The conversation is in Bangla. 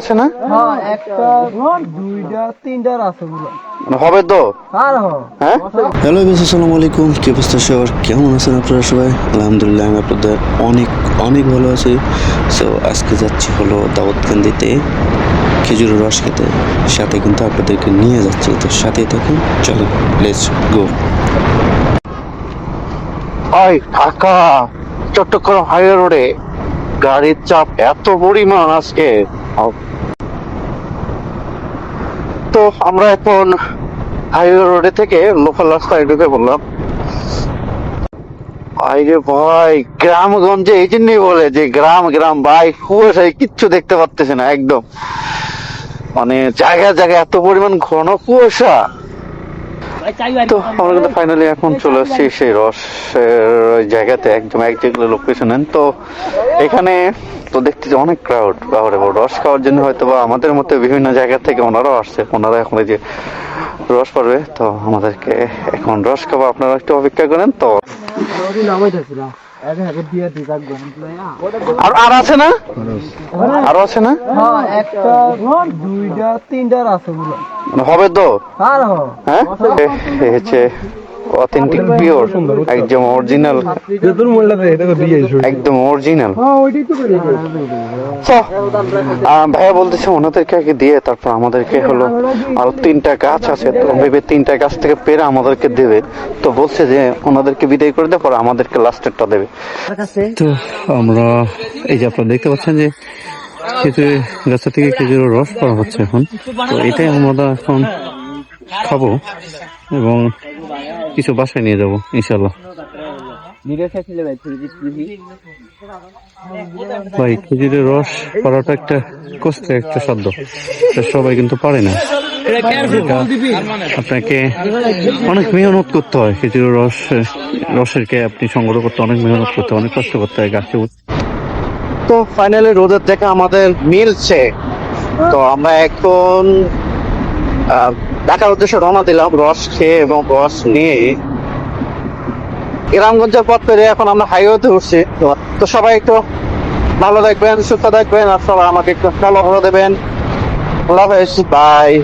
আছে না? হ্যাঁ একটা দুইটা তিনটা রাসগুলো মানে হবে তো? হ্যাঁ? হ্যালো বিশ আসসালামু আলাইকুম। কি অবস্থা সবার? কেমন আছেন আপনারা সবাই? আলহামদুলিল্লাহ আমি আপনাদের অনেক অনেক ভালো আছি। সো আজকে যাচ্ছি হলো দাউদকান্দিতে খেজুরের রস খেতে। সাথে কিন্তু আপনাদেরকে নিয়ে যাচ্ছি। তো সাথেই থাকুন। চলো লেটস গো ভাই ঢাকা। চট্টগ্রাম হাইওয়ে রোডে গাড়ির চাপ এত পরিমাণ আজকে। তো আমরা এখন হাইওয়ে রোডে থেকে লোকাল রাস্তায় ঢুকে আরে ভাই, গ্রামগঞ্জে এই জন্যই বলে যে গ্রাম গ্রাম, ভাই, কুয়াশায় কিচ্ছু দেখতে পারতেছে না, একদম। মানে জায়গায় জায়গায় এত পরিমাণ ঘন কুয়াশা। তো আমরা কিন্তু ফাইনালি এখন চলে আসছি সেই রসের জায়গাতে, একদম একজাক্ট লোকেশনে তো এখানে তো দেখতে যে অনেক ক্রাউড বাবারে বাবা, রস খাওয়ার জন্য হয়তো বা আমাদের মতো বিভিন্ন জায়গা থেকে ওনারাও আসছে। ওনারা এখন এই যে রস পারবে তো আমাদেরকে এখন রস খাব আপনারা একটু অপেক্ষা করেন তো। আর আছে না? আরও আছে না? হ্যাঁ মানে হবে তো? হ্যাঁ? হচ্ছে অথেন্টিক পিওর একদম অরিজিনাল দিয়ে একদম অরিজিনাল হ্যাঁ করে ভাইয়া বলতেছে ওনাদেরকে আগে দিয়ে তারপর আমাদেরকে হলো আরও তিনটা গাছ আছে তো ভেবে তিনটা গাছ থেকে পেরে আমাদেরকে দেবে। তো বলছে যে ওনাদেরকে বিদায় করে দেওয়ার পরে আমাদেরকে লাস্টেরটা দেবে। তো আমরা এই যে আপনারা দেখতে পাচ্ছেন যে খেজুর গাছা থেকে খেজুরের রস পাওয়া হচ্ছে এখন। তো এটাই আমরা এখন খাব। এবং কিছু বাসায় নিয়ে যাব ইনশাল্লাহ ভাই, খেজুরের রস করাটা একটা কষ্ট একটা শব্দ সবাই কিন্তু পারে না। আপনাকে অনেক মেহনত করতে হয়, খেজুরের রস, রসের কে আপনি সংগ্রহ করতে, অনেক মেহনত করতে, অনেক কষ্ট করতে হয় গাছে তো ফাইনালি রোদের থেকে আমাদের মিলছে। তো আমরা এখন ঢাকার উদ্দেশ্যে রওনা দিলাম, রস খেয়ে এবং রস নিয়ে। গ্রামগঞ্জের পথ পেরে এখন আমরা হাইওয়েতে উঠছি। তো- সবাই একটু ভালো দেখবেন সুস্থ দেখবেন আর সবাই আমাকে একটু ফলো করে দেবেন। বাই